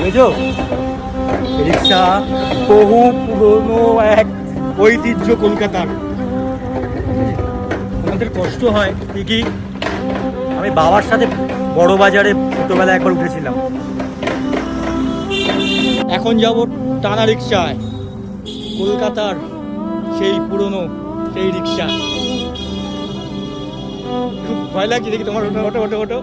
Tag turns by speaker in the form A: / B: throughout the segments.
A: বুঝেছ? রিক্সা, বহু পুরনো এক ঐতিহ্য কলকাতার। আমাদের কষ্ট হয় ঠিকই আমি বাবার সাথে বড় বাজারে ছোটবেলায় একবার উঠেছিলাম। এখন যাব টানা রিক্সায়। কলকাতার সেই পুরনো সেই রিক্সা খুব ভয় লাগছে দেখি তোমার ওটো ওটো ওটো ওটো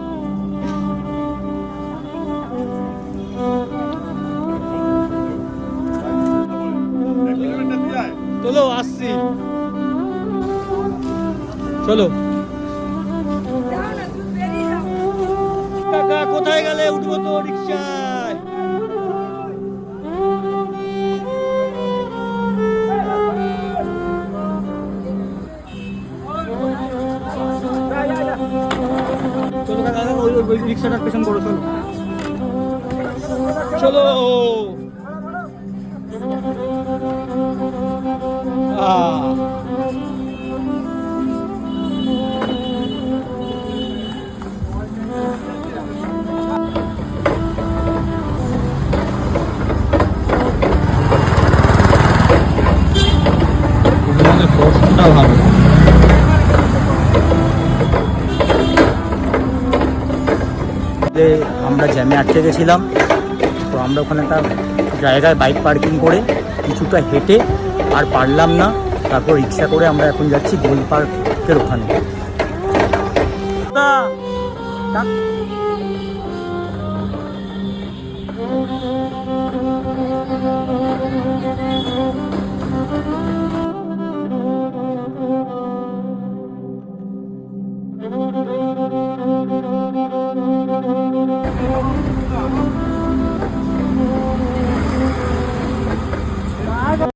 A: চলো, আসছি। চলো। কাকা, কোথায় গেলে উঠবো তো রিক্সায়? চলো, কাকা, ওই রিক্সাটার পেছন করো, চলো। চলো। আমরা জ্যামে আটকে গেছিলাম। আমরা ওখানে একটা জায়গায় বাইক পার্কিং করে কিছুটা হেঁটে আর পারলাম না। তারপর রিক্সা করে আমরা এখন যাচ্ছি গোল পার্কের ওখানে।